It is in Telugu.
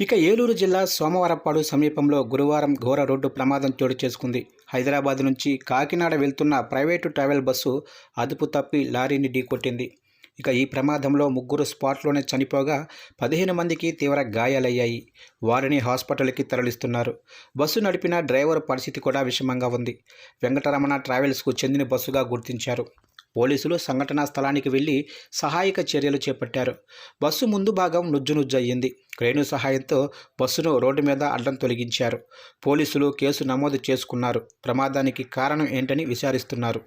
ఇక ఏలూరు జిల్లా సోమవారపాడు సమీపంలో గురువారం ఘోర రోడ్డు ప్రమాదం చోటు చేసుకుంది. హైదరాబాద్ నుంచి కాకినాడ వెళ్తున్న ప్రైవేటు ట్రావెల్ బస్సు అదుపు తప్పి లారీని ఢీకొట్టింది. ఇక ఈ ప్రమాదంలో ముగ్గురు స్పాట్లోనే చనిపోగా పదిహేను మందికి తీవ్ర గాయాలయ్యాయి. వారిని హాస్పిటల్కి తరలిస్తున్నారు. బస్సు నడిపిన డ్రైవర్ పరిస్థితి కూడా విషమంగా ఉంది. వెంకటరమణ ట్రావెల్స్కు చెందిన బస్సుగా గుర్తించారు. పోలీసులు సంఘటనా స్థలానికి వెళ్ళి సహాయక చర్యలు చేపట్టారు. బస్సు ముందు భాగం నుజ్జు క్రేను సహాయంతో బస్సును రోడ్డు మీద అడ్డం తొలగించారు. పోలీసులు కేసు నమోదు చేసుకున్నారు. ప్రమాదానికి కారణం ఏంటని విచారిస్తున్నారు.